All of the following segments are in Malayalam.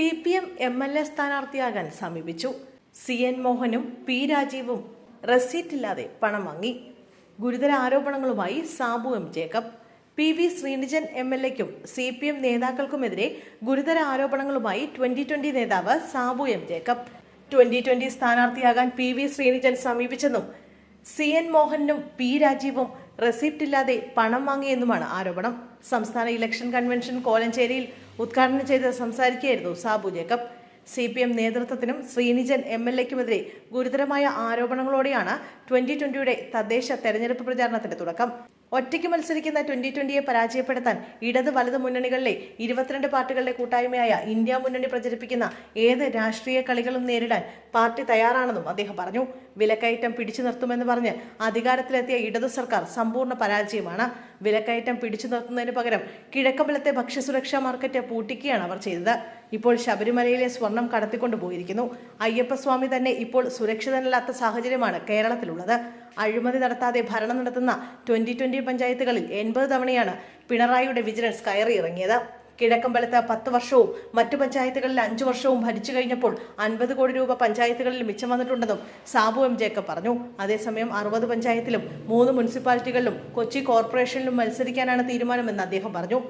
C P M M L A സ്ഥാനാർത്ഥിയാകാൻ സമീപിച്ചു. സി എൻ മോഹനും പി രാജീവും റെസീറ്റില്ലാതെ പണം വാങ്ങി. ഗുരുതര ആരോപണങ്ങളുമായി Sabu M Jacob. P V Srinijan M L എക്കും C P M നേതാക്കൾക്കുമെതിരെ ഗുരുതര ആരോപണങ്ങളുമായി ട്വന്റി ട്വന്റി നേതാവ് Sabu M Jacob. Twenty twenty സ്ഥാനാർത്ഥിയാകാൻ P V Sreenijan സമീപിച്ചെന്നും സി എൻ മോഹനും പി രാജീവും റെസിപ്റ്റ് ഇല്ലാതെ പണം വാങ്ങിയെന്നുമാണ് ആരോപണം. സംസ്ഥാന ഇലക്ഷൻ കൺവെൻഷൻ കോലഞ്ചേരിയിൽ ഉദ്ഘാടനം ചെയ്ത് സംസാരിക്കുകയായിരുന്നു Sabu Jacob. C P M നേതൃത്വത്തിനും Sreenijan M L എക്കുമെതിരെ ഗുരുതരമായ ആരോപണങ്ങളോടെയാണ് ട്വന്റി ട്വന്റിയുടെ തദ്ദേശ തെരഞ്ഞെടുപ്പ് പ്രചാരണത്തിന്റെ തുടക്കം. ഒറ്റയ്ക്ക് മത്സരിക്കുന്ന ട്വന്റി ട്വന്റിയെ പരാജയപ്പെടുത്താൻ ഇടത് വലത് മുന്നണികളിലെ ഇരുപത്തിരണ്ട് പാർട്ടികളുടെ കൂട്ടായ്മയായ ഇന്ത്യ മുന്നണി പ്രചരിപ്പിക്കുന്ന ഏത് രാഷ്ട്രീയ കളികളും നേരിടാൻ പാർട്ടി തയ്യാറാണെന്നും അദ്ദേഹം പറഞ്ഞു. വിലക്കയറ്റം പിടിച്ചു നിർത്തുമെന്ന് പറഞ്ഞ് അധികാരത്തിലെത്തിയ ഇടതു സർക്കാർ സമ്പൂർണ പരാജയമാണ്. വിലക്കയറ്റം പിടിച്ചു നിർത്തുന്നതിന് പകരം കിഴക്കമ്പലത്തെ ഭക്ഷ്യസുരക്ഷാ മാർക്കറ്റ് പൂട്ടിക്കുകയാണ് അവർ ചെയ്തത്. ഇപ്പോൾ ശബരിമലയിലെ സ്വർണം കടത്തിക്കൊണ്ടു പോയിരിക്കുന്നു അയ്യപ്പസ്വാമി തന്നെ ഇപ്പോൾ സുരക്ഷിതനല്ലാത്ത സാഹചര്യമാണ് കേരളത്തിലുള്ളത്. അഴിമതി നടത്താതെ ഭരണം നടത്തുന്ന ട്വന്റി ട്വന്റി പഞ്ചായത്തുകളിൽ എൺപത് തവണയാണ് പിണറായിയുടെ വിജിലൻസ് കയറിയിറങ്ങിയത് കിഴക്കമ്പലത്ത് പത്ത് വർഷവും മറ്റു പഞ്ചായത്തുകളിൽ അഞ്ചു വർഷവും ഭരിച്ചു കഴിഞ്ഞപ്പോൾ അൻപത് കോടി രൂപ പഞ്ചായത്തുകളിൽ മിച്ചം വന്നിട്ടുണ്ടെന്നും സാബു എം ജേക്കബ് പറഞ്ഞു. അതേസമയം അറുപത് പഞ്ചായത്തിലും മൂന്ന് മുനിസിപ്പാലിറ്റികളിലും കൊച്ചി കോർപ്പറേഷനിലും മത്സരിക്കാനാണ് തീരുമാനമെന്ന് അദ്ദേഹം പറഞ്ഞു.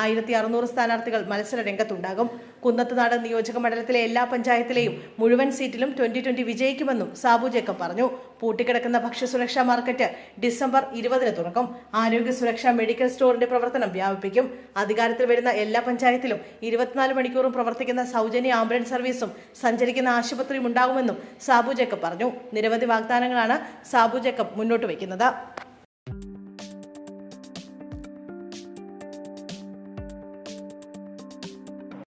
ആയിരത്തി അറുന്നൂറ് സ്ഥാനാർത്ഥികൾ മത്സര രംഗത്തുണ്ടാകും. കുന്നത്തുനാട് നിയോജക മണ്ഡലത്തിലെ എല്ലാ പഞ്ചായത്തിലെയും മുഴുവൻ സീറ്റിലും ട്വന്റി ട്വന്റി വിജയിക്കുമെന്നും സാബു ജേക്കബ് പറഞ്ഞു. പൂട്ടിക്കിടക്കുന്ന ഭക്ഷ്യസുരക്ഷാ മാർക്കറ്റ് ഡിസംബർ ഇരുപതിന് തുറക്കും. ആരോഗ്യ സുരക്ഷാ മെഡിക്കൽ സ്റ്റോറിന്റെ പ്രവർത്തനം വ്യാപിപ്പിക്കും. അധികാരത്തിൽ വരുന്ന എല്ലാ പഞ്ചായത്തിലും ഇരുപത്തിനാല് മണിക്കൂറും പ്രവർത്തിക്കുന്ന സൗജന്യ ആംബുലൻസ് സർവീസും സഞ്ചരിക്കുന്ന ആശുപത്രിയും ഉണ്ടാകുമെന്നും സാബു ജേക്കബ് പറഞ്ഞു. നിരവധി വാഗ്ദാനങ്ങളാണ് സാബു ജേക്കബ് മുന്നോട്ട് വയ്ക്കുന്നത്.